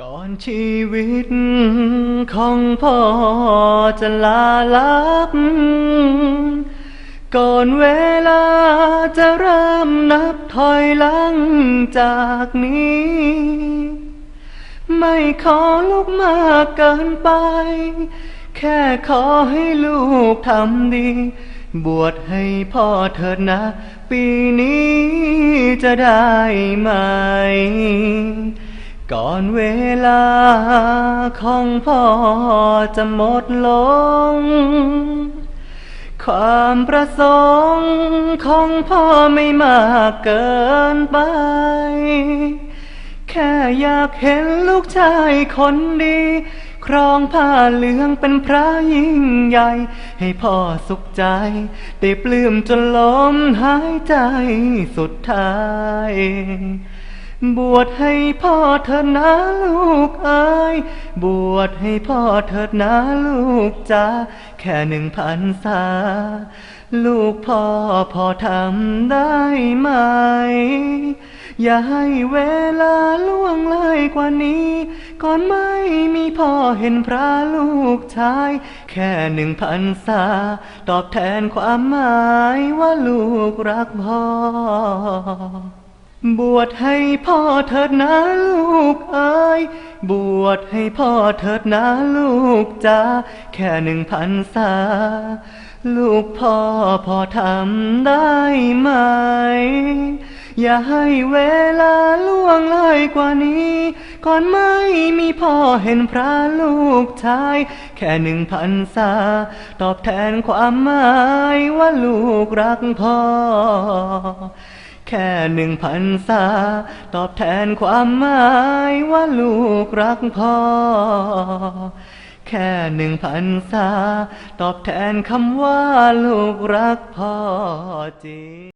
ก่อนชีวิตของพ่อจะลาลับ ก่อนเวลาจะเริ่มนับถอยหลังจากนี้ ไม่ขอลุกมากเกินไป แค่ขอให้ลูกทำดี บวชให้พ่อเถิดนะ ปีนี้จะได้ไหม ก่อนเวลาของพ่อจะหมดลง ความประสงค์ของพ่อไม่มากเกินไป แค่อยากเห็นลูกชายคนดี ครองผ้าเหลืองเป็นพระยิ่งใหญ่ ให้พ่อสุขใจได้ปลื้มจนล้มหายใจสุดท้าย บวชให้พ่อเถิดนะลูกเอ้ยบวชให้พ่อเถิดนะลูกจ้าแค่หนึ่งพันษา ลูกพ่อพอทำได้ไหม อย่าให้เวลาล่วงเลยกว่านี้ ก่อนไม่มีพ่อเห็นพระลูกชาย แค่หนึ่งพันษา ตอบแทนความหมายว่าลูกรักพ่อ บวชให้พ่อเถิดนะลูกเอ้ยบวชให้พ่อเถิดนะลูกจ้าแค่หนึ่งพันษา ลูกพ่อพอทำได้ไหม อย่าให้เวลาล่วงเลยกว่านี้ ก่อนไม่มีพ่อเห็นพระลูกชาย แค่หนึ่งพันษา ตอบแทนความหมายว่าลูกรักพ่อ แค่หนึ่งพันษา ตอบแทนความหมายว่าลูกรักพ่อ แค่หนึ่งพันษา ตอบแทนคำว่าลูกรักพ่อจริง